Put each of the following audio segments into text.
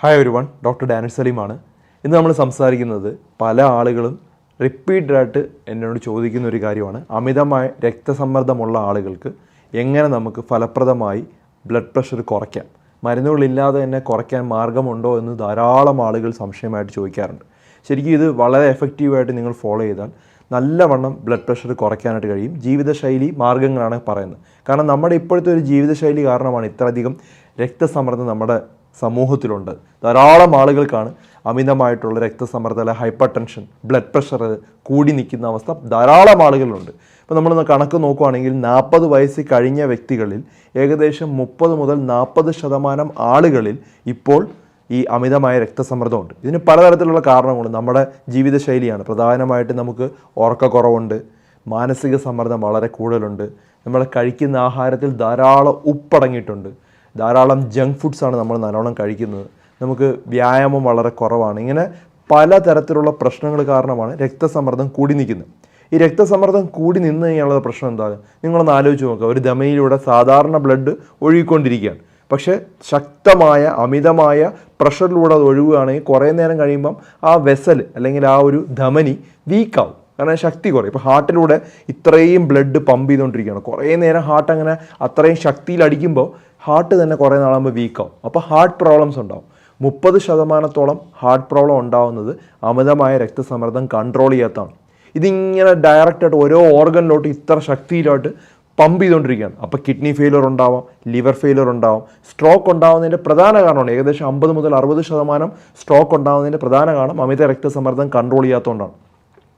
Hi ഒരു one doctor Daniil സലീമാണ് ഇന്ന് നമ്മൾ സംസാരിക്കുന്നത് പല ആളുകളും റിപ്പീറ്റഡായിട്ട് എന്നോട് ചോദിക്കുന്ന ഒരു കാര്യമാണ്. അമിതമായ രക്തസമ്മർദ്ദമുള്ള ആളുകൾക്ക് എങ്ങനെ നമുക്ക് ഫലപ്രദമായി ബ്ലഡ് പ്രഷർ കുറയ്ക്കാം? മരുന്നുകളില്ലാതെ തന്നെ കുറയ്ക്കാൻ മാർഗമുണ്ടോ എന്ന് ധാരാളം ആളുകൾ സംശയമായിട്ട് ചോദിക്കാറുണ്ട്. ശരിക്കും ഇത് വളരെ എഫക്റ്റീവായിട്ട് നിങ്ങൾ ഫോളോ ചെയ്താൽ നല്ലവണ്ണം ബ്ലഡ് പ്രഷർ കുറയ്ക്കാനായിട്ട് കഴിയും. ജീവിതശൈലി മാർഗങ്ങളാണ് പറയുന്നത്. കാരണം നമ്മുടെ ഇപ്പോഴത്തെ ഒരു ജീവിതശൈലി കാരണമാണ് ഇത്രയധികം രക്തസമ്മർദ്ദം നമ്മുടെ സമൂഹത്തിലുണ്ട്. ധാരാളം ആളുകൾക്കാണ് അമിതമായിട്ടുള്ള രക്തസമ്മർദ്ദം ഹൈപ്പർ ടെൻഷൻ ബ്ലഡ് പ്രഷർ കൂടി നിൽക്കുന്ന അവസ്ഥ ധാരാളം ആളുകളുണ്ട്. ഇപ്പോൾ നമ്മളൊന്ന് കണക്ക് നോക്കുകയാണെങ്കിൽ നാൽപ്പത് വയസ്സ് കഴിഞ്ഞ വ്യക്തികളിൽ ഏകദേശം മുപ്പത് മുതൽ നാൽപ്പത് ശതമാനം ആളുകളിൽ ഇപ്പോൾ ഈ അമിതമായ രക്തസമ്മർദ്ദമുണ്ട്. ഇതിന് പലതരത്തിലുള്ള കാരണങ്ങളുണ്ട്. നമ്മുടെ ജീവിതശൈലിയാണ്. പ്രധാനമായിട്ട് നമുക്ക് ഉറക്കക്കുറവുണ്ട് മാനസിക സമ്മർദ്ദം വളരെ കൂടുതലുണ്ട്. നമ്മൾ കഴിക്കുന്ന ആഹാരത്തിൽ ധാരാളം ഉപ്പടങ്ങിയിട്ടുണ്ട് ധാരാളം ജങ്ക് ഫുഡ്സാണ് നമ്മൾ നല്ലോണം കഴിക്കുന്നത്. നമുക്ക് വ്യായാമം വളരെ കുറവാണ്. ഇങ്ങനെ പലതരത്തിലുള്ള പ്രശ്നങ്ങൾ കാരണമാണ് രക്തസമ്മർദ്ദം കൂടി നിൽക്കുന്നത്. ഈ രക്തസമ്മർദ്ദം കൂടി നിന്ന് കഴിഞ്ഞാലുള്ള പ്രശ്നം എന്താണ് നിങ്ങളൊന്ന് ആലോചിച്ച് നോക്കുക. ഒരു ദമയിലൂടെ സാധാരണ ബ്ലഡ് ഒഴുകിക്കൊണ്ടിരിക്കുകയാണ്. പക്ഷേ ശക്തമായ അമിതമായ പ്രഷറിലൂടെ അത് ഒഴുകുകയാണെങ്കിൽ കുറേ നേരം കഴിയുമ്പം ആ വെസൽ അല്ലെങ്കിൽ ആ ഒരു ധമനി വീക്കാവും കാരണം ശക്തി കുറയും. ഇപ്പോൾ ഹാർട്ടിലൂടെ ഇത്രയും ബ്ലഡ് പമ്പ് ചെയ്തുകൊണ്ടിരിക്കുകയാണ്. കുറേ നേരം ഹാർട്ട് അങ്ങനെ അത്രയും ശക്തിയിൽ അടിക്കുമ്പോൾ ഹാർട്ട് തന്നെ കുറേ നാളാകുമ്പോൾ വീക്കാവും അപ്പോൾ ഹാർട്ട് പ്രോബ്ലംസ് ഉണ്ടാവും. മുപ്പത് ശതമാനത്തോളം ഹാർട്ട് പ്രോബ്ലം ഉണ്ടാവുന്നത് അമിതമായ രക്തസമ്മർദ്ദം കൺട്രോൾ ചെയ്യാത്തതാണ്. ഇതിങ്ങനെ ഡയറക്റ്റായിട്ട് ഓരോ ഓർഗനിലോട്ട് ഇത്ര ശക്തിയിലോട്ട് പമ്പ് ചെയ്തുകൊണ്ടിരിക്കുകയാണ് അപ്പോൾ കിഡ്നി ഫെയിലർ ഉണ്ടാവാം ലിവർ ഫെയിലർ ഉണ്ടാവാം. സ്ട്രോക്ക് ഉണ്ടാകുന്നതിന്റെ പ്രധാന കാരണമാണ്. ഏകദേശം അമ്പത് മുതൽ അറുപത് ശതമാനം സ്ട്രോക്ക് ഉണ്ടാകുന്നതിന്റെ പ്രധാന കാരണം അമിത രക്തസമ്മർദ്ദം കൺട്രോൾ ചെയ്യാത്തതുകൊണ്ടാണ്.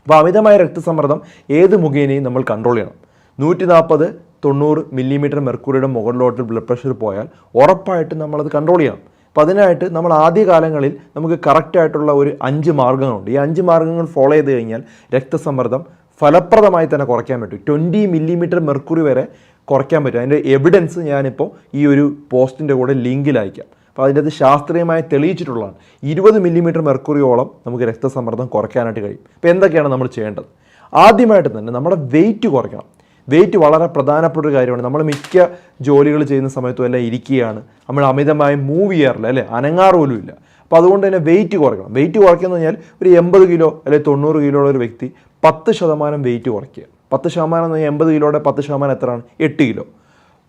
അപ്പോൾ അമിതമായ രക്തസമ്മർദ്ദം ഏത് മുഖേനയും നമ്മൾ കൺട്രോൾ ചെയ്യണം. നൂറ്റി നാൽപ്പത് തൊണ്ണൂറ് മില്ലിമീറ്റർ മെർക്കുറിയുടെ മുകളിലോട്ട് ബ്ലഡ് പ്രഷർ പോയാൽ ഉറപ്പായിട്ടും നമ്മളത് കൺട്രോൾ ചെയ്യണം അപ്പോൾ അതിനായിട്ട് നമ്മൾ ആദ്യ കാലങ്ങളിൽ നമുക്ക് കറക്റ്റായിട്ടുള്ള ഒരു അഞ്ച് മാർഗങ്ങളുണ്ട് ഈ അഞ്ച് മാർഗങ്ങൾ ഫോളോ ചെയ്ത് കഴിഞ്ഞാൽ രക്തസമ്മർദ്ദം ഫലപ്രദമായി തന്നെ കുറയ്ക്കാൻ പറ്റും. ട്വന്റി മില്ലിമീറ്റർ മെർക്കുറി വരെ കുറയ്ക്കാൻ പറ്റും. അതിന്റെ എവിഡൻസ് ഞാനിപ്പോൾ ഈ ഒരു പോസ്റ്റിന്റെ കൂടെ ലിങ്കിൽ അയക്കാം. അപ്പോൾ അതിന്റെ അത് ശാസ്ത്രീയമായി തെളിയിച്ചിട്ടുള്ളതാണ്. ഇരുപത് മില്ലിമീറ്റർ മെർക്കുറിയോളം നമുക്ക് രക്തസമ്മർദ്ദം കുറയ്ക്കാനായിട്ട് കഴിയും. അപ്പോൾ എന്തൊക്കെയാണ് നമ്മൾ ചെയ്യേണ്ടത്? ആദ്യമായിട്ട് തന്നെ നമ്മുടെ വെയിറ്റ് കുറയ്ക്കണം. വെയിറ്റ് വളരെ പ്രധാനപ്പെട്ട ഒരു കാര്യമാണ്. നമ്മൾ മിക്ക ജോലികൾ ചെയ്യുന്ന സമയത്തും എല്ലാം ഇരിക്കുകയാണ്. നമ്മൾ അമിതമായി മൂവ് ചെയ്യാറില്ല അല്ലേ? അനങ്ങാറ് പോലും ഇല്ല. അപ്പോൾ അതുകൊണ്ട് തന്നെ വെയിറ്റ് കുറയ്ക്കണം. വെയിറ്റ് കുറയ്ക്കുക പറഞ്ഞാൽ ഒരു എൺപത് കിലോ അല്ലെങ്കിൽ തൊണ്ണൂറ് കിലോ ഉള്ള ഒരു വ്യക്തി പത്ത് ശതമാനം വെയിറ്റ് കുറയ്ക്കുക. പത്ത് ശതമാനം എന്ന് പറഞ്ഞാൽ എൺപത് കിലോയുടെ പത്ത് ശതമാനം എത്രയാണ്? എട്ട് കിലോ.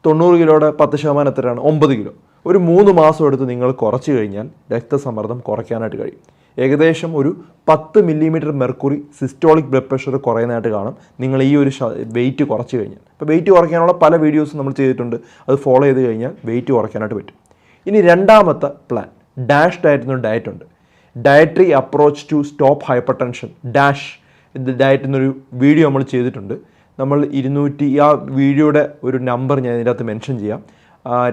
തൊണ്ണൂറ് കിലോയുടെ പത്ത് ശതമാനം എത്രയാണ്? ഒമ്പത് കിലോ. ഒരു മൂന്ന് മാസം എടുത്ത് നിങ്ങൾ കുറച്ച് കഴിഞ്ഞാൽ രക്തസമ്മർദ്ദം കുറയ്ക്കാനായിട്ട് കഴിയും. ഏകദേശം ഒരു പത്ത് millimetre mercury systolic blood pressure കുറയുന്നതായിട്ട് കാണും. നിങ്ങൾ ഈ ഒരു വെയിറ്റ് കുറച്ച് കഴിഞ്ഞാൽ. അപ്പോൾ വെയിറ്റ് കുറയ്ക്കാനുള്ള പല വീഡിയോസും നമ്മൾ ചെയ്തിട്ടുണ്ട്. അത് ഫോളോ ചെയ്ത് കഴിഞ്ഞാൽ വെയിറ്റ് കുറയ്ക്കാനായിട്ട് പറ്റും. ഇനി രണ്ടാമത്തെ പ്ലാൻ ഡാഷ് ഡയറ്റ് എന്നൊരു ഡയറ്റ് ഉണ്ട്. Dietary approach to stop hypertension dash diet എന്നൊരു വീഡിയോ നമ്മൾ ചെയ്തിട്ടുണ്ട്. നമ്മൾ ഇരുന്നൂറ്റി ആ വീഡിയോയുടെ ഒരു നമ്പർ ഞാൻ ഇതിന്റെ അകത്ത് മെൻഷൻ ചെയ്യാം.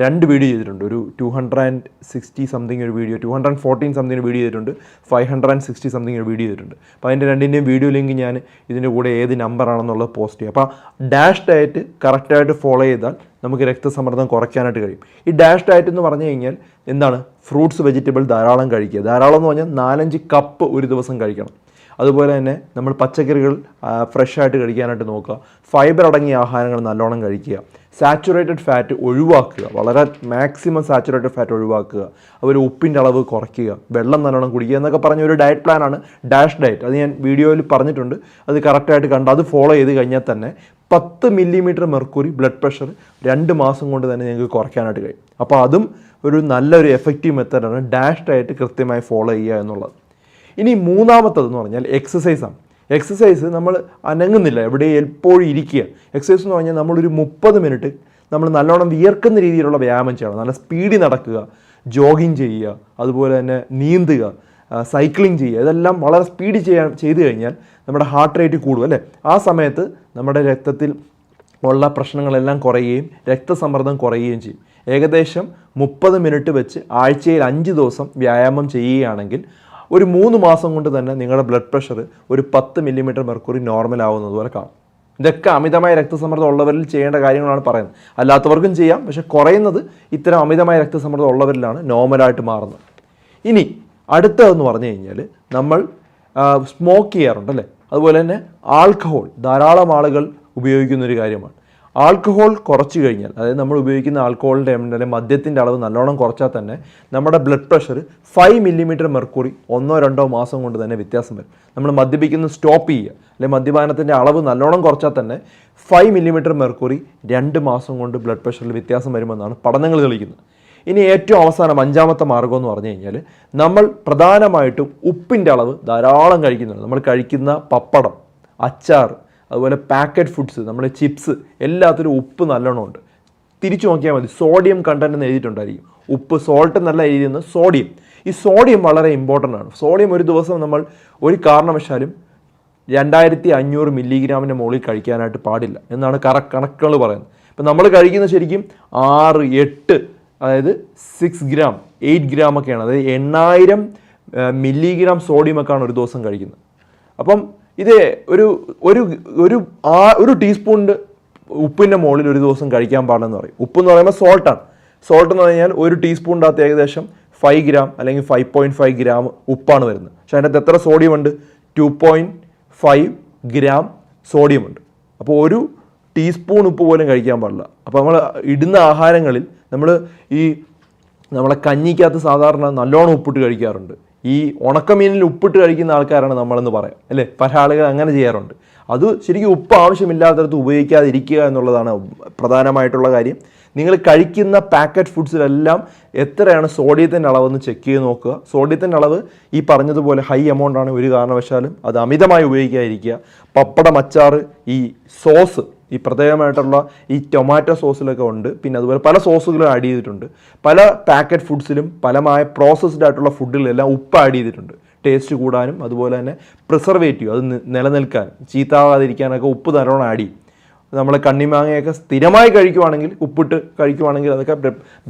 രണ്ട് വീഡിയോ ചെയ്തിട്ടുണ്ട്. ഒരു two hundred and sixty something ഒരു video two hundred fourteen something ഒരു വീഡിയോ ചെയ്തിട്ടുണ്ട്. Five hundred and sixty something ഒരു വീഡിയോ ചെയ്തിട്ടുണ്ട്. അപ്പോൾ അതിന്റെ രണ്ടിന്റെയും വീഡിയോ ലിങ്ക് ഞാൻ ഇതിന്റെ കൂടെ ഏത് നമ്പറാണെന്നുള്ളത് പോസ്റ്റ് ചെയ്യും. അപ്പോൾ ഡാഷ് ഡയറ്റ് കറക്റ്റായിട്ട് ഫോളോ ചെയ്താൽ നമുക്ക് രക്തസമ്മർദ്ദം കുറയ്ക്കാനായിട്ട് കഴിയും. ഈ ഡാഷ് ഡയറ്റ് എന്ന് പറഞ്ഞു കഴിഞ്ഞാൽ എന്താണ്? ഫ്രൂട്ട്സ് വെജിറ്റബിൾ ധാരാളം കഴിക്കുക. ധാരാളം എന്ന് പറഞ്ഞാൽ നാലഞ്ച് കപ്പ് ഒരു ദിവസം കഴിക്കണം. അതുപോലെ തന്നെ നമ്മൾ പച്ചക്കറികൾ ഫ്രഷ് ആയിട്ട് കഴിക്കാനായിട്ട് നോക്കുക. ഫൈബർ അടങ്ങിയ ആഹാരങ്ങൾ നല്ലോണം കഴിക്കുക. സാച്ചുറേറ്റഡ് ഫാറ്റ് ഒഴിവാക്കുക. വളരെ മാക്സിമം സാച്ചുറേറ്റഡ് ഫാറ്റ് ഒഴിവാക്കുക. അതുപോലെ ഉപ്പിന്റെ അളവ് കുറയ്ക്കുക. വെള്ളം നല്ലോണം കുടിക്കുക എന്നൊക്കെ പറഞ്ഞ ഒരു ഡയറ്റ് പ്ലാനാണ് ഡാഷ് ഡയറ്റ്. അത് ഞാൻ വീഡിയോയിൽ പറഞ്ഞിട്ടുണ്ട്. അത് കറക്റ്റായിട്ട് കണ്ട് അത് ഫോളോ ചെയ്ത് കഴിഞ്ഞാൽ തന്നെ പത്ത് മില്ലിമീറ്റർ മെർക്കുറി ബ്ലഡ് പ്രഷർ രണ്ട് മാസം കൊണ്ട് തന്നെ ഞങ്ങൾക്ക് കുറയ്ക്കാനായിട്ട് കഴിയും. അപ്പോൾ അതും ഒരു നല്ലൊരു എഫക്റ്റീവ് മെത്തേഡാണ് ഡാഷ് ഡയറ്റ് കൃത്യമായി ഫോളോ ചെയ്യുക എന്നുള്ളത്. ഇനി മൂന്നാമത്തതെന്ന് പറഞ്ഞാൽ എക്സസൈസാണ് എക്സസൈസ് നമ്മൾ അനങ്ങുന്നില്ല. എവിടെ എപ്പോഴും ഇരിക്കുക. എക്സസൈസ് എന്ന് പറഞ്ഞാൽ നമ്മളൊരു മുപ്പത് മിനിറ്റ് നമ്മൾ നല്ലോണം വിയർക്കുന്ന രീതിയിലുള്ള വ്യായാമം ചെയ്യണം. നല്ല സ്പീഡിൽ നടക്കുക ജോഗിങ് ചെയ്യുക അതുപോലെ തന്നെ നീന്തുക സൈക്ലിംഗ് ചെയ്യുക. ഇതെല്ലാം വളരെ സ്പീഡ് ചെയ്യാൻ ചെയ്തു കഴിഞ്ഞാൽ നമ്മുടെ ഹാർട്ട് റേറ്റ് കൂടും അല്ലേ? ആ സമയത്ത് നമ്മുടെ രക്തത്തിൽ ഉള്ള പ്രശ്നങ്ങളെല്ലാം കുറയുകയും രക്തസമ്മർദ്ദം കുറയുകയും ചെയ്യും. ഏകദേശം മുപ്പത് മിനിറ്റ് വെച്ച് ആഴ്ചയിൽ അഞ്ച് ദിവസം വ്യായാമം ചെയ്യുകയാണെങ്കിൽ ഒരു മൂന്ന് മാസം കൊണ്ട് തന്നെ നിങ്ങളുടെ ബ്ലഡ് പ്രഷർ ഒരു പത്ത് മില്ലിമീറ്റർ മെർക്കുറി നോർമൽ ആവുന്നത് പോലെ കാണും. ഇതൊക്കെ അമിതമായ രക്തസമ്മർദ്ദം ഉള്ളവരിൽ ചെയ്യേണ്ട കാര്യങ്ങളാണ് പറയുന്നത്. അല്ലാത്തവർക്കും ചെയ്യാം പക്ഷെ കുറയുന്നത് ഇത്തരം അമിതമായ രക്തസമ്മർദ്ദം ഉള്ളവരിലാണ് നോർമലായിട്ട് മാറുന്നത്. ഇനി അടുത്തതെന്ന് പറഞ്ഞു കഴിഞ്ഞാൽ നമ്മൾ സ്മോക്ക് ചെയ്യാറുണ്ട് അല്ലേ? അതുപോലെ തന്നെ ആൽക്കഹോൾ ധാരാളം ആളുകൾ ഉപയോഗിക്കുന്നൊരു കാര്യമാണ്. ആൽക്കഹോൾ കുറച്ച് കഴിഞ്ഞാൽ അതായത് നമ്മൾ ഉപയോഗിക്കുന്ന ആൽക്കഹോളിന്റെ അല്ലെങ്കിൽ മദ്യത്തിന്റെ അളവ് നല്ലോണം കുറച്ചാൽ തന്നെ നമ്മുടെ blood pressure five millimetre mercury ഒന്നോ രണ്ടോ മാസം കൊണ്ട് തന്നെ വ്യത്യാസം വരും. നമ്മൾ മദ്യപിക്കുന്നത് സ്റ്റോപ്പ് ചെയ്യുക അല്ലെങ്കിൽ മദ്യപാനത്തിന്റെ അളവ് നല്ലോണം കുറച്ചാൽ തന്നെ ഫൈവ് മില്ലിമീറ്റർ മെർക്കുറി രണ്ട് മാസം കൊണ്ട് ബ്ലഡ് പ്രഷറിൽ വ്യത്യാസം വരുമെന്നാണ് പഠനങ്ങൾ തെളിയിക്കുന്നത്. ഇനി ഏറ്റവും അവസാനം അഞ്ചാമത്തെ മാർഗം എന്ന് പറഞ്ഞു കഴിഞ്ഞാൽ നമ്മൾ പ്രധാനമായിട്ടും ഉപ്പിന്റെ അളവ് ധാരാളം കഴിക്കുന്നുണ്ട്. നമ്മൾ കഴിക്കുന്ന പപ്പടം അച്ചാർ അതുപോലെ പാക്കറ്റ് ഫുഡ്സ് നമ്മുടെ ചിപ്സ് എല്ലാത്തിലും ഉപ്പ് നല്ലോണം ഉണ്ട് തിരിച്ചു നോക്കിയാൽ മതി. സോഡിയം കണ്ടന്റ് എന്ന് എഴുതിയിട്ടുണ്ടായിരിക്കും. ഉപ്പ് സോൾട്ട് എന്നല്ല എഴുതിയിരുന്നത് സോഡിയം ഈ സോഡിയം വളരെ ഇമ്പോർട്ടന്റ് ആണ്. സോഡിയം ഒരു ദിവസം നമ്മൾ ഒരു കാരണവശാലും രണ്ടായിരത്തി അഞ്ഞൂറ് മില്ലിഗ്രാമിന്റെ മുകളിൽ കഴിക്കാനായിട്ട് പാടില്ല എന്നാണ് കറ കണക്കുകൾ പറയുന്നത്. ഇപ്പം നമ്മൾ കഴിക്കുന്ന ശരിക്കും ആറ് എട്ട് അതായത് സിക്സ് ഗ്രാം എയ്റ്റ് ഗ്രാം ഒക്കെയാണ്. അതായത് എണ്ണായിരം മില്ലിഗ്രാം സോഡിയം ഒക്കെയാണ് ഒരു ദിവസം കഴിക്കുന്നത്. അപ്പം ഇത് ഒരു ഒരു ഒരു ആ ഒരു ടീസ്പൂണിന്റെ ഉപ്പിന്റെ മുകളിൽ ഒരു ദിവസം കഴിക്കാൻ പാടില്ലെന്ന് പറയും. ഉപ്പ് എന്ന് പറയുമ്പോൾ സോൾട്ടാണ് സോൾട്ട് എന്ന് പറഞ്ഞാൽ ഒരു ടീസ്പൂണിന്റെ അകത്ത് ഏകദേശം ഫൈവ് ഗ്രാം അല്ലെങ്കിൽ ഫൈവ് പോയിന്റ് ഫൈവ് ഗ്രാം ഉപ്പാണ് വരുന്നത്. പക്ഷേ അതിന്റെ എത്ര സോഡിയം ഉണ്ട്? Two point five gram sodium ഉണ്ട്. അപ്പോൾ ഒരു ടീസ്പൂൺ ഉപ്പ് പോലും കഴിക്കാൻ പാടില്ല. അപ്പോൾ നമ്മൾ ഇടുന്ന ആഹാരങ്ങളിൽ നമ്മൾ ഈ നമ്മളെ കഞ്ഞിക്കകത്ത് സാധാരണ നല്ലോണം ഉപ്പിട്ട് കഴിക്കാറുണ്ട്. ഈ ഉണക്കമീനിൽ ഉപ്പിട്ട് കഴിക്കുന്ന ആൾക്കാരാണ് നമ്മളെന്ന് പറയാം. അല്ലേ? പല ആളുകൾ അങ്ങനെ ചെയ്യാറുണ്ട്. അത് ശരിക്കും ഉപ്പ് ആവശ്യമില്ലാത്തടത്ത് ഉപയോഗിക്കാതിരിക്കുക എന്നുള്ളതാണ് പ്രധാനമായിട്ടുള്ള കാര്യം. നിങ്ങൾ കഴിക്കുന്ന പാക്കറ്റ് ഫുഡ്സിലെല്ലാം എത്രയാണ് സോഡിയത്തിന്റെ അളവെന്ന് ചെക്ക് ചെയ്ത് നോക്കുക. സോഡിയത്തിന്റെ അളവ് ഈ പറഞ്ഞതുപോലെ ഹൈ എമൗണ്ട് ആണ് ഒരു കാരണവശാലും അത് അമിതമായി ഉപയോഗിക്കാതിരിക്കുക. പപ്പടം അച്ചാറ് ഈ സോസ് ഈ പ്രത്യേകമായിട്ടുള്ള ഈ ടൊമാറ്റോ സോസിലൊക്കെ ഉണ്ട്. പിന്നെ അതുപോലെ പല സോസുകളും ആഡ് ചെയ്തിട്ടുണ്ട്. പല പാക്കറ്റ് ഫുഡ്സിലും പലമായ പ്രോസസ്ഡ് ആയിട്ടുള്ള ഫുഡിലെല്ലാം ഉപ്പ് ആഡ് ചെയ്തിട്ടുണ്ട്. ടേസ്റ്റ് കൂടാനും അതുപോലെ തന്നെ പ്രിസർവേറ്റീവ് അത് നിലനിൽക്കാൻ ചീത്താവാതിരിക്കാനൊക്കെ ഉപ്പ് നല്ലോണം ആഡ് ചെയ്യും. നമ്മൾ കണ്ണിമാങ്ങയൊക്കെ സ്ഥിരമായി കഴിക്കുവാണെങ്കിൽ ഉപ്പിട്ട് കഴിക്കുവാണെങ്കിൽ അതൊക്കെ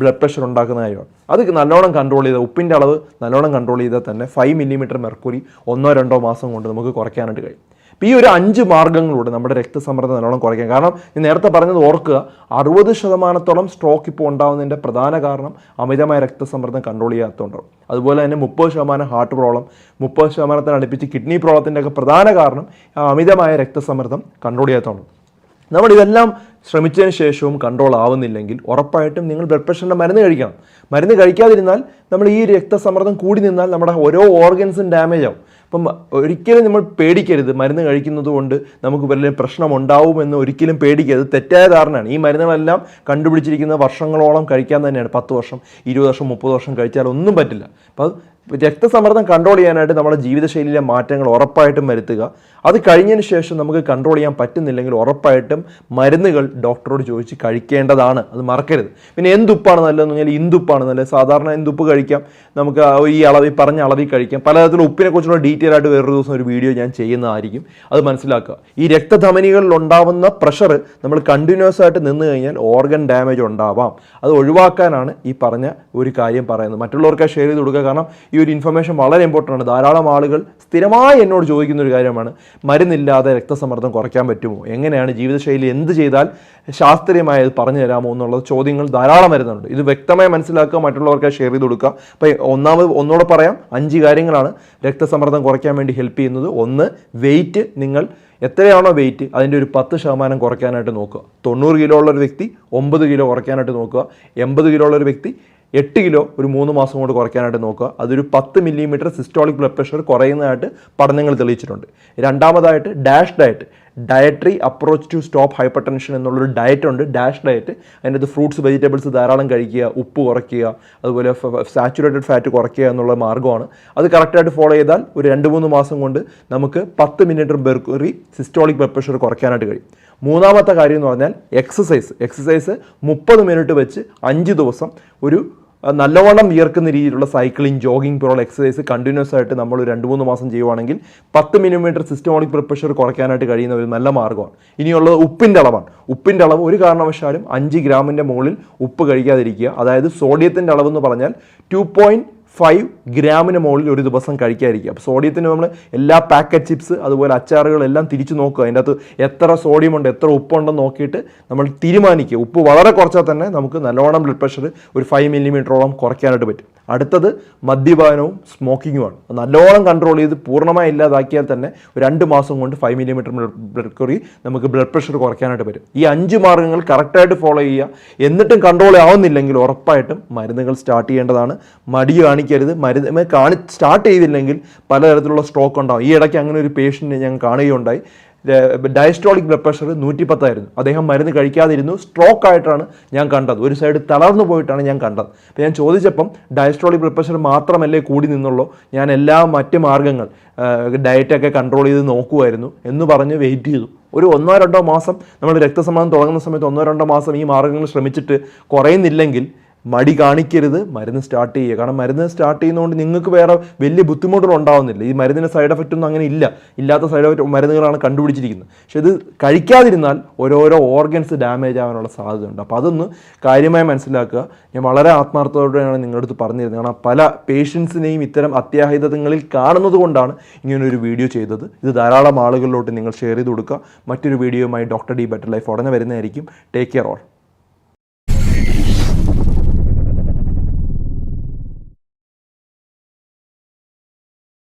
ബ്ലഡ് പ്രഷർ ഉണ്ടാക്കുന്ന കാര്യമാണ്. അത് നല്ലോണം കൺട്രോൾ ചെയ്താൽ ഉപ്പിന്റെ അളവ് നല്ലോണം കൺട്രോൾ ചെയ്താൽ തന്നെ ഫൈവ് മില്ലിമീറ്റർ മെർക്കുറി ഒന്നോ രണ്ടോ മാസം കൊണ്ട് നമുക്ക് കുറയ്ക്കാനായിട്ട് കഴിയും. അപ്പോൾ ഈ ഒരു അഞ്ച് മാർഗങ്ങളിലൂടെ നമ്മുടെ രക്തസമ്മർദ്ദം നല്ലോണം കുറയ്ക്കാം. കാരണം ഞാൻ നേരത്തെ പറഞ്ഞത് ഓർക്കുക അറുപത് ശതമാനത്തോളം സ്ട്രോക്ക് ഇപ്പോൾ ഉണ്ടാകുന്നതിന്റെ പ്രധാന കാരണം അമിതമായ രക്തസമ്മർദ്ദം കൺട്രോൾ ചെയ്യാത്തതുകൊണ്ടാണ് അതുപോലെ തന്നെ മുപ്പത് ശതമാനം ഹാർട്ട് പ്രോബ്ലം മുപ്പത് ശതമാനത്തിന് അടുപ്പിച്ച് കിഡ്നി പ്രോബ്ലത്തിന്റെ ഒക്കെ പ്രധാന കാരണം അമിതമായ രക്തസമ്മർദ്ദം കൺട്രോൾ ചെയ്യാത്തതുകൊണ്ട് നമ്മൾ ഇതെല്ലാം ശ്രമിച്ചതിന് ശേഷവും കൺട്രോൾ ആവുന്നില്ലെങ്കിൽ ഉറപ്പായിട്ടും നിങ്ങൾ ബ്ലഡ് പ്രഷറിന്റെ മരുന്ന് കഴിക്കണം. മരുന്ന് കഴിക്കാതിരുന്നാൽ നമ്മൾ ഈ രക്തസമ്മർദ്ദം കൂടി നിന്നാൽ നമ്മുടെ ഓരോ ഓർഗൻസും ഡാമേജ് ആവും. അപ്പം ഒരിക്കലും നമ്മൾ പേടിക്കരുത്. മരുന്ന് കഴിക്കുന്നത് കൊണ്ട് നമുക്ക് വലിയ പ്രശ്നം ഉണ്ടാവുമെന്ന് ഒരിക്കലും പേടിക്കരുത്. തെറ്റായ ധാരണയാണ്. ഈ മരുന്നുകളെല്ലാം കണ്ടുപിടിച്ചിരിക്കുന്ന വർഷങ്ങളോളം കഴിക്കാൻ തന്നെയാണ്. പത്ത് വർഷം ഇരുപത് വർഷം മുപ്പത് വർഷം കഴിച്ചാൽ ഒന്നും പറ്റില്ല. അപ്പോൾ രക്തസമ്മർദ്ദം കൺട്രോൾ ചെയ്യാനായിട്ട് നമ്മുടെ ജീവിതശൈലിയിലെ മാറ്റങ്ങൾ ഉറപ്പായിട്ടും വരുത്തുക. അത് കഴിഞ്ഞതിന് ശേഷം നമുക്ക് കൺട്രോൾ ചെയ്യാൻ പറ്റുന്നില്ലെങ്കിൽ ഉറപ്പായിട്ടും മരുന്നുകൾ ഡോക്ടറോട് ചോദിച്ച് കഴിക്കേണ്ടതാണ്. അത് മറക്കരുത്. പിന്നെ എന്തുപ്പാണ് നല്ലതെന്ന് പറഞ്ഞാൽ ഇന്ദുപ്പാണ് നല്ലത്. സാധാരണ എന്തുപ്പ് കഴിക്കാം. നമുക്ക് ഈ അളവിൽ പറഞ്ഞ അളവിൽ കഴിക്കാം. പലതരത്തിലുള്ള ഉപ്പിനെ കുറിച്ചുള്ള ഡീറ്റെയിൽ ആയിട്ട് വേറൊരു ദിവസം ഒരു വീഡിയോ ഞാൻ ചെയ്യുന്നതായിരിക്കും. അത് മനസ്സിലാക്കുക. ഈ രക്തധമനികളിൽ ഉണ്ടാവുന്ന പ്രഷർ നമ്മൾ കണ്ടിന്യൂസ് ആയിട്ട് നിന്ന് കഴിഞ്ഞാൽ ഓർഗൻ ഡാമേജ് ഉണ്ടാവാം. അത് ഒഴിവാക്കാനാണ് ഈ പറഞ്ഞ ഒരു കാര്യം പറയുന്നത്. മറ്റുള്ളവർക്ക് ഷെയർ ചെയ്ത് കൊടുക്കുക. കാരണം ഈ ഒരു ഇൻഫർമേഷൻ വളരെ ഇമ്പോർട്ടന്റ് ആണ്. ധാരാളം ആളുകൾ സ്ഥിരമായി എന്നോട് ചോദിക്കുന്ന ഒരു കാര്യമാണ്. മരുന്നില്ലാതെ രക്തസമ്മർദ്ദം കുറയ്ക്കാൻ പറ്റുമോ? എങ്ങനെയാണ് ജീവിതശൈലി എന്ത് ചെയ്താൽ ശാസ്ത്രീയമായി പറഞ്ഞു തരാമോ എന്നുള്ള ചോദ്യങ്ങൾ ധാരാളം വരുന്നുണ്ട്. ഇത് വ്യക്തമായി മനസ്സിലാക്കുക മറ്റുള്ളവർക്ക് ഷെയർ ചെയ്ത് കൊടുക്കുക. അപ്പോൾ ഒന്നാമത് ഒന്നുകൂടെ പറയാം. അഞ്ച് കാര്യങ്ങളാണ് രക്തസമ്മർദ്ദം കുറയ്ക്കാൻ വേണ്ടി ഹെൽപ്പ് ചെയ്യുന്നത്. ഒന്ന് വെയിറ്റ് നിങ്ങൾ എത്രയാണോ വെയിറ്റ് അതിന്റെ ഒരു പത്ത് ശതമാനം കുറയ്ക്കാനായിട്ട് നോക്കുക. തൊണ്ണൂറ് കിലോ ഉള്ള ഒരു വ്യക്തി ഒമ്പത് കിലോ കുറയ്ക്കാനായിട്ട് നോക്കുക. എൺപത് കിലോ ഉള്ള ഒരു വ്യക്തി എട്ട് കിലോ ഒരു മൂന്ന് മാസം കൊണ്ട് കുറയ്ക്കാനായിട്ട് നോക്കുക. അതൊരു പത്ത് മില്ലിമീറ്റർ സിസ്റ്റോളിക് ബ്ലഡ് പ്രഷർ കുറയുന്നതായിട്ട് പഠനങ്ങൾ തെളിയിച്ചിട്ടുണ്ട്. രണ്ടാമതായിട്ട് dash diet dietary approach to stop hypertension എന്നുള്ളൊരു ഡയറ്റ് ഉണ്ട്. ഡാഷ് ഡയറ്റ് അതിനകത്ത് ഫ്രൂട്ട്സ് വെജിറ്റബിൾസ് ധാരാളം കഴിക്കുക ഉപ്പ് കുറയ്ക്കുക അതുപോലെ സാച്ചുറേറ്റഡ് ഫാറ്റ് കുറയ്ക്കുക എന്നുള്ള മാർഗമാണ്. അത് കറക്റ്റായിട്ട് ഫോളോ ചെയ്താൽ ഒരു രണ്ട് മൂന്ന് മാസം കൊണ്ട് നമുക്ക് പത്ത് minute mercury systolic blood pressure കുറയ്ക്കാനായിട്ട് കഴിയും. മൂന്നാമത്തെ കാര്യം എന്ന് പറഞ്ഞാൽ എക്സസൈസ് എക്സസൈസ് മുപ്പത് മിനിറ്റ് വെച്ച് അഞ്ച് ദിവസം ഒരു നല്ലവണ്ണം വിയർക്കുന്ന രീതിയിലുള്ള സൈക്ലിംഗ് ജോഗിങ് പോലുള്ള എക്സസൈസ് കണ്ടിന്യൂസ് ആയിട്ട് നമ്മൾ രണ്ട് മൂന്ന് മാസം ചെയ്യുവാണെങ്കിൽ പത്ത് മില്ലിമീറ്റർ സിസ്റ്റമോളിക് ബ്ലഡ് പ്രഷർ കുറയ്ക്കാനായിട്ട് കഴിയുന്ന ഒരു നല്ല മാർഗമാണ്. ഇനിയുള്ളത് ഉപ്പിന്റെ അളവാണ്. ഉപ്പിന്റെ അളവ് ഒരു കാരണവശാലും അഞ്ച് ഗ്രാമിന്റെ മുകളിൽ ഉപ്പ് കഴിക്കാതിരിക്കുക. അതായത് സോഡിയത്തിന്റെ അളവെന്ന് പറഞ്ഞാൽ ടു പോയിന്റ് ഫൈവ് ഗ്രാമിന് മുകളിൽ ഒരു ദിവസം കഴിക്കാതിരിക്കുക. അപ്പോൾ സോഡിയത്തിന് നമ്മൾ എല്ലാ പാക്കറ്റ് ചിപ്സ് അതുപോലെ അച്ചാറുകളെല്ലാം തിരിച്ചു നോക്കുക. അതിന്റെ അകത്ത് എത്ര സോഡിയം ഉണ്ട് എത്ര ഉപ്പുണ്ടെന്ന് നോക്കിയിട്ട് നമ്മൾ തീരുമാനിക്കുക. ഉപ്പ് വളരെ കുറച്ചാൽ തന്നെ നമുക്ക് നല്ലോണം ബ്ലഡ് പ്രഷർ ഒരു ഫൈവ് മില്ലിമീറ്ററോളം കുറയ്ക്കാനായിട്ട് പറ്റും. അടുത്തത് മദ്യപാനവും സ്മോക്കിങ്ങുമാണ്. നല്ലോണം കൺട്രോൾ ചെയ്ത് പൂർണമായി ഇല്ലാതാക്കിയാൽ തന്നെ രണ്ട് മാസം കൊണ്ട് ഫൈവ് മില്ലിമീറ്റർ ബ്ലഡ് മെർക്കുറി നമുക്ക് ബ്ലഡ് പ്രഷർ കുറയ്ക്കാനായിട്ട് വരും ഈ അഞ്ച് മാർഗങ്ങൾ കറക്റ്റായിട്ട് ഫോളോ ചെയ്യുക. എന്നിട്ടും കൺട്രോൾ ആവുന്നില്ലെങ്കിൽ ഉറപ്പായിട്ടും മരുന്നുകൾ സ്റ്റാർട്ട് ചെയ്യേണ്ടതാണ്. മടി കാണിക്കരുത്. മരുന്ന് കാണി സ്റ്റാർട്ട് ചെയ്തില്ലെങ്കിൽ പലതരത്തിലുള്ള സ്ട്രോക്ക് ഉണ്ടാകും ഈ ഇടയ്ക്ക് അങ്ങനെ ഒരു പേഷ്യന്റിനെ ഞാൻ കാണുകയുണ്ടായി. ഡയസ്റ്റോളിക് ബ്ലഡ് പ്രഷർ നൂറ്റി പത്തായിരുന്നു അദ്ദേഹം മരുന്ന് കഴിക്കാതിരുന്നു. സ്ട്രോക്ക് ആയിട്ടാണ് ഞാൻ കണ്ടത്. ഒരു സൈഡ് തളർന്നു പോയിട്ടാണ് ഞാൻ കണ്ടത്. അപ്പോൾ ഞാൻ ചോദിച്ചപ്പം ഡയസ്ട്രോളിക് ബ്ലഡ് പ്രഷർ മാത്രമല്ലേ കൂടി നിന്നുള്ളൂ? ഞാൻ എല്ലാ മറ്റ് മാർഗങ്ങൾ ഡയറ്റൊക്കെ കൺട്രോൾ ചെയ്ത് നോക്കുമായിരുന്നു എന്ന് പറഞ്ഞ് വെയിറ്റ് ചെയ്തു. ഒരു ഒന്നോ രണ്ടോ മാസം നമ്മൾ രക്തസമ്മതം തുടങ്ങുന്ന സമയത്ത് ഒന്നോ രണ്ടോ മാസം ഈ മാർഗങ്ങൾ ശ്രമിച്ചിട്ട് കുറയുന്നില്ലെങ്കിൽ മടി കാണിക്കരുത്. മരുന്ന് സ്റ്റാർട്ട് ചെയ്യുക. കാരണം മരുന്ന് സ്റ്റാർട്ട് ചെയ്യുന്നതുകൊണ്ട് നിങ്ങൾക്ക് വേറെ വലിയ ബുദ്ധിമുട്ടുകൾ ഉണ്ടാവുന്നില്ല. ഈ മരുന്നിന്റെ സൈഡ് എഫക്റ്റ് ഒന്നും അങ്ങനെ ഇല്ല. ഇല്ലാത്ത സൈഡ് എഫക്റ്റ് മരുന്നുകളാണ് കണ്ടുപിടിച്ചിരിക്കുന്നത്. പക്ഷെ ഇത് കഴിക്കാതിരുന്നാൽ ഓരോരോ ഓർഗൻസ് ഡാമേജ് ആവാനുള്ള സാധ്യതയുണ്ട്. അപ്പോൾ അതൊന്ന് കാര്യമായി മനസ്സിലാക്കുക. ഞാൻ വളരെ ആത്മാർത്ഥതയോടെയാണ് നിങ്ങളുടെ അടുത്ത് പറഞ്ഞിരുന്നത്. കാരണം പല പേഷ്യൻസിനെയും ഇത്തരം അത്യാഹിതങ്ങളിൽ കാണുന്നത് കൊണ്ടാണ് ഇങ്ങനൊരു വീഡിയോ ചെയ്തത്. ഇത് ധാരാളം ആളുകളിലോട്ട് നിങ്ങൾ ഷെയർ ചെയ്ത് കൊടുക്കുക. മറ്റൊരു വീഡിയോയുമായി ഡോക്ടർ ഡി ബെറ്റർ ലൈഫ് ഉടനെ വരുന്നതായിരിക്കും. Take care all